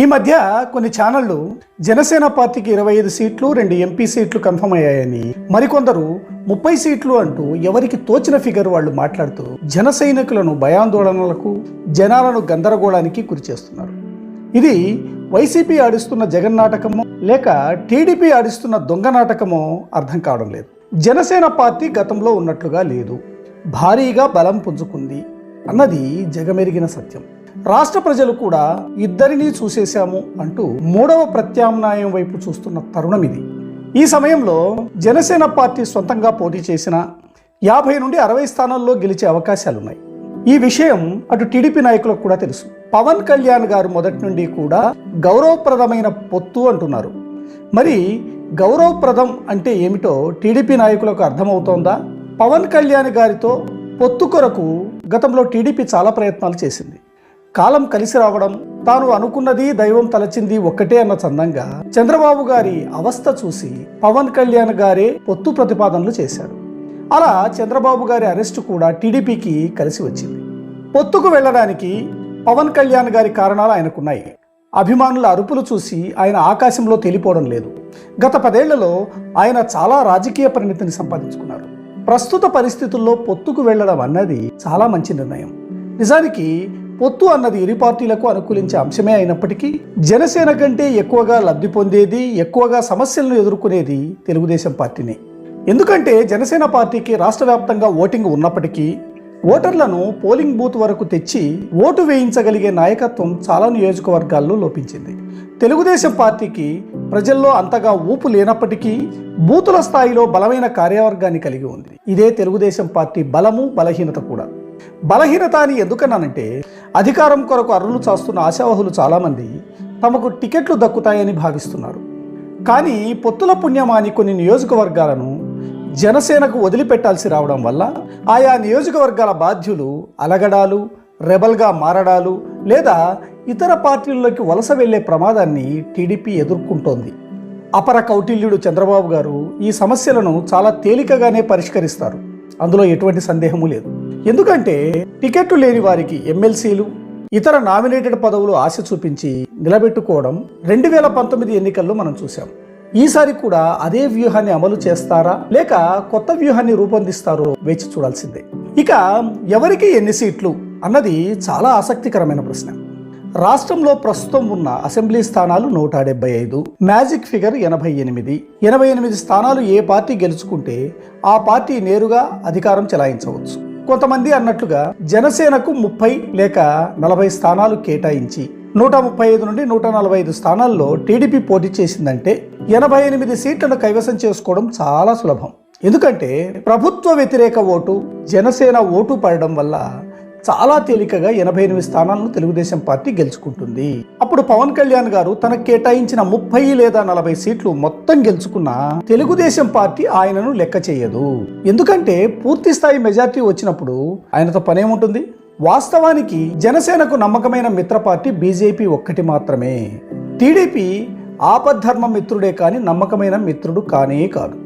ఈ మధ్య కొన్ని ఛానళ్ళు జనసేన పార్టీకి ఇరవై ఐదు సీట్లు రెండు ఎంపీ సీట్లు కన్ఫర్మ్ అయ్యాయని మరికొందరు ముప్పై సీట్లు అంటూ ఎవరికి తోచిన ఫిగర్ వాళ్ళు మాట్లాడుతూ జన సైనికులను భయాందోళనలకు జనాలను గందరగోళానికి గురి చేస్తున్నారు. ఇది వైసీపీ ఆడిస్తున్న జగన్ నాటకమో లేక టీడీపీ ఆడిస్తున్న దొంగ నాటకమో అర్థం కావడం లేదు. జనసేన పార్టీ గతంలో ఉన్నట్లుగా లేదు. భారీగా బలం పుంజుకుంది అన్నది జగమెరిగిన సత్యం. రాష్ట్ర ప్రజలు కూడా ఇద్దరినీ చూసేశాము అంటూ మూడవ ప్రత్యామ్నాయం వైపు చూస్తున్న తరుణం ఇది. ఈ సమయంలో జనసేన పార్టీ సొంతంగా పోటీ చేసిన యాభై నుండి అరవై స్థానాల్లో గెలిచే అవకాశాలున్నాయి. ఈ విషయం అటు టీడీపీ నాయకులకు కూడా తెలుసు. పవన్ కళ్యాణ్ గారు మొదటి నుండి కూడా గౌరవప్రదమైన పొత్తు అంటున్నారు. మరి గౌరవప్రదం అంటే ఏమిటో టీడీపీ నాయకులకు అర్థమవుతోందా? పవన్ కళ్యాణ్ గారితో పొత్తు కొరకు గతంలో టీడీపీ చాలా ప్రయత్నాలు చేసింది. కాలం కలిసి రావడం తాను అనుకున్నది దైవం తలచింది ఒక్కటే అన్న చందంగా చంద్రబాబు గారి అవస్థ చూసి పవన్ కళ్యాణ్ గారే పొత్తు ప్రతిపాదనలు చేశారు. అలా చంద్రబాబు గారి అరెస్టు కూడా టీడీపీకి కలిసి వచ్చింది. పొత్తుకు వెళ్ళడానికి పవన్ కళ్యాణ్ గారి కారణాలు ఆయనకున్నాయి. అభిమానుల అరుపులు చూసి ఆయన ఆకాశంలో తేలిపోవడం లేదు. గత పదేళ్ళలో ఆయన చాలా రాజకీయ పరిణతిని సంపాదించుకున్నారు. ప్రస్తుత పరిస్థితుల్లో పొత్తుకు వెళ్ళడం అన్నది చాలా మంచి నిర్ణయం. నిజానికి పొత్తు అన్నది ఇరు పార్టీలకు అనుకూలించే అంశమే అయినప్పటికీ జనసేన కంటే ఎక్కువగా లబ్ధి పొందేది ఎక్కువగా సమస్యలను ఎదుర్కొనేది తెలుగుదేశం పార్టీనే. ఎందుకంటే జనసేన పార్టీకి రాష్ట్ర వ్యాప్తంగా ఓటింగ్ ఉన్నప్పటికీ ఓటర్లను పోలింగ్ బూత్ వరకు తెచ్చి ఓటు వేయించగలిగే నాయకత్వం చాలా నియోజకవర్గాల్లో లోపించింది. తెలుగుదేశం పార్టీకి ప్రజల్లో అంతగా ఊపు లేనప్పటికీ బూతుల స్థాయిలో బలమైన కార్యవర్గాన్ని కలిగి ఉంది. ఇదే తెలుగుదేశం పార్టీ బలము బలహీనత కూడా. బలహీనత అని ఎందుకన్నానంటే అధికారం కొరకు అర్రులు చాస్తున్న ఆశావహులు చాలామంది తమకు టికెట్లు దక్కుతాయని భావిస్తున్నారు. కానీ పొత్తుల పుణ్యమాని కొన్ని నియోజకవర్గాలను జనసేనకు వదిలిపెట్టాల్సి రావడం వల్ల ఆయా నియోజకవర్గాల బాధ్యులు అలగడాలు రెబల్గా మారడాలు లేదా ఇతర పార్టీల్లోకి వలస వెళ్ళే ప్రమాదాన్ని టీడీపీ ఎదుర్కొంటోంది. అపర కౌటిల్యుడు చంద్రబాబు గారు ఈ సమస్యలను చాలా తేలికగానే పరిష్కరిస్తారు. అందులో ఎటువంటి సందేహము లేదు. ఎందుకంటే టికెట్లు లేని వారికి ఎమ్మెల్సీలు ఇతర నామినేటెడ్ పదవులు ఆశ చూపించి నిలబెట్టుకోవడం రెండు వేల పంతొమ్మిది ఎన్నికల్లో మనం చూసాం ఈసారి కూడా అదే వ్యూహాన్ని అమలు చేస్తారా లేక కొత్త వ్యూహాన్ని రూపొందిస్తారో వేచి చూడాల్సిందే. ఇక ఎవరికి ఎన్ని సీట్లు అన్నది చాలా ఆసక్తికరమైన ప్రశ్న. రాష్ట్రంలో ప్రస్తుతం ఉన్న అసెంబ్లీ స్థానాలు నూట డెబ్బై ఐదు. మ్యాజిక్ ఫిగర్ ఎనభై ఎనిమిది. ఎనభై ఎనిమిది స్థానాలు ఏ పార్టీ గెలుచుకుంటే ఆ పార్టీ నేరుగా అధికారం చెలాయించవచ్చు. కొంతమంది అన్నట్లుగా జనసేనకు ముప్పై లేక నలభై స్థానాలు కేటాయించి నూట ముప్పై ఐదు నుండి నూట నలభై ఐదు స్థానాల్లో టీడీపీ పోటీ చేసిందంటే ఎనభై ఎనిమిది సీట్లను కైవసం చేసుకోవడం చాలా సులభం. ఎందుకంటే ప్రభుత్వ వ్యతిరేక ఓటు జనసేన ఓటు పడడం వల్ల చాలా తేలికగా ఎనభై ఎనిమిది స్థానాలను తెలుగుదేశం పార్టీ గెలుచుకుంటుంది. అప్పుడు పవన్ కళ్యాణ్ గారు తనకు కేటాయించిన ముప్పై లేదా నలభై సీట్లు మొత్తం గెలుచుకున్న తెలుగుదేశం పార్టీ ఆయనను లెక్క చేయదు. ఎందుకంటే పూర్తి స్థాయి మెజార్టీ వచ్చినప్పుడు ఆయనతో పనేముంటుంది? వాస్తవానికి జనసేనకు నమ్మకమైన మిత్ర పార్టీ బీజేపీ ఒక్కటి మాత్రమే. టీడీపీ ఆపద్ధర్మ మిత్రుడే కానీ నమ్మకమైన మిత్రుడు కానే కాదు.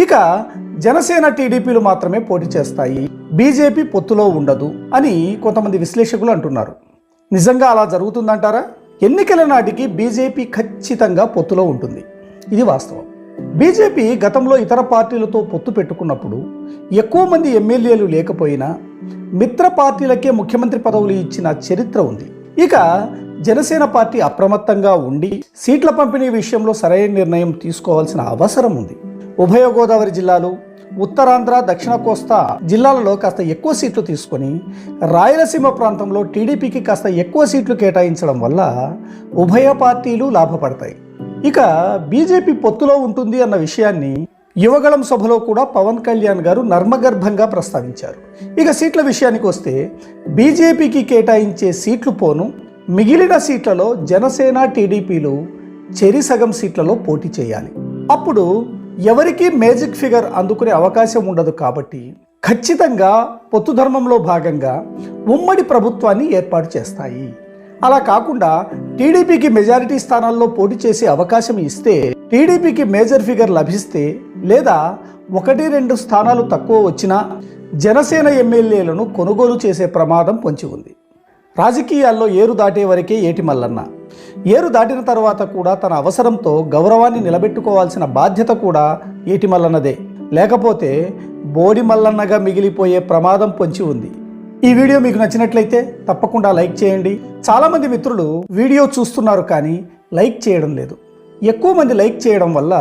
ఇక జనసేన టీడీపీలు మాత్రమే పోటీ చేస్తాయి. బీజేపీ పొత్తులో ఉండదు అని కొంతమంది విశ్లేషకులు అంటున్నారు. నిజంగా అలా జరుగుతుందంటారా? ఎన్నికల నాటికి బీజేపీ ఖచ్చితంగా పొత్తులో ఉంటుంది. ఇది వాస్తవం. బీజేపీ గతంలో ఇతర పార్టీలతో పొత్తు పెట్టుకున్నప్పుడు ఎక్కువ మంది ఎమ్మెల్యేలు లేకపోయినా మిత్ర పార్టీలకే ముఖ్యమంత్రి పదవులు ఇచ్చిన చరిత్ర ఉంది. ఇక జనసేన పార్టీ అప్రమత్తంగా ఉండి సీట్ల పంపిణీ విషయంలో సరైన నిర్ణయం తీసుకోవాల్సిన అవసరం ఉంది. ఉభయ గోదావరి జిల్లాలు ఉత్తరాంధ్ర దక్షిణ కోస్తా జిల్లాలలో కాస్త ఎక్కువ సీట్లు తీసుకొని రాయలసీమ ప్రాంతంలో టీడీపీకి కాస్త ఎక్కువ సీట్లు కేటాయించడం వల్ల ఉభయ పార్టీలు లాభపడతాయి. ఇక బీజేపీ పొత్తులో ఉంటుంది అన్న విషయాన్ని యువగళం సభలో కూడా పవన్ కళ్యాణ్ గారు నర్మగర్భంగా ప్రస్తావించారు. ఇక సీట్ల విషయానికి వస్తే బీజేపీకి కేటాయించే సీట్లు పోను మిగిలిన సీట్లలో జనసేన టీడీపీలు చెరిసగం సీట్లలో పోటీ చేయాలి. అప్పుడు ఎవరికి మేజిక్ ఫిగర్ అందుకునే అవకాశం ఉండదు కాబట్టి ఖచ్చితంగా పొత్తు ధర్మంలో భాగంగా ఉమ్మడి ప్రభుత్వాన్ని ఏర్పాటు చేస్తాయి. అలా కాకుండా టీడీపీకి మెజారిటీ స్థానాల్లో పోటీ చేసే అవకాశం ఇస్తే టీడీపీకి మేజర్ ఫిగర్ లభిస్తే లేదా ఒకటి రెండు స్థానాలు తక్కువ వచ్చినా జనసేన ఎమ్మెల్యేలను కొనుగోలు చేసే ప్రమాదం పొంచి ఉంది. రాజకీయాల్లో ఏరు దాటే వరకే ఏటి మల్లన్న. ఏరు దాటిన తర్వాత కూడా తన అవసరంతో గౌరవాన్ని నిలబెట్టుకోవాల్సిన బాధ్యత కూడా ఏటిమల్లన్నదే లేకపోతే బోడి మల్లన్నగా మిగిలిపోయే ప్రమాదం పొంచి ఉంది. ఈ వీడియో మీకు నచ్చినట్లయితే తప్పకుండా లైక్ చేయండి. చాలామంది మిత్రులు వీడియో చూస్తున్నారు కానీ లైక్ చేయడం లేదు. ఎక్కువ మంది లైక్ చేయడం వల్ల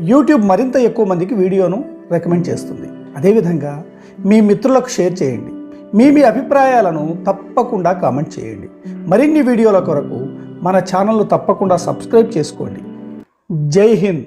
యూట్యూబ్ మరింత ఎక్కువ మందికి వీడియోను రికమెండ్ చేస్తుంది. అదేవిధంగా మీ మిత్రులకు షేర్ చేయండి. మీ మీ అభిప్రాయాలను తప్పకుండా కామెంట్ చేయండి. మరిన్ని వీడియోల కొరకు మన ఛానల్ను తప్పకుండా సబ్స్క్రైబ్ చేసుకోండి. జై హింద్.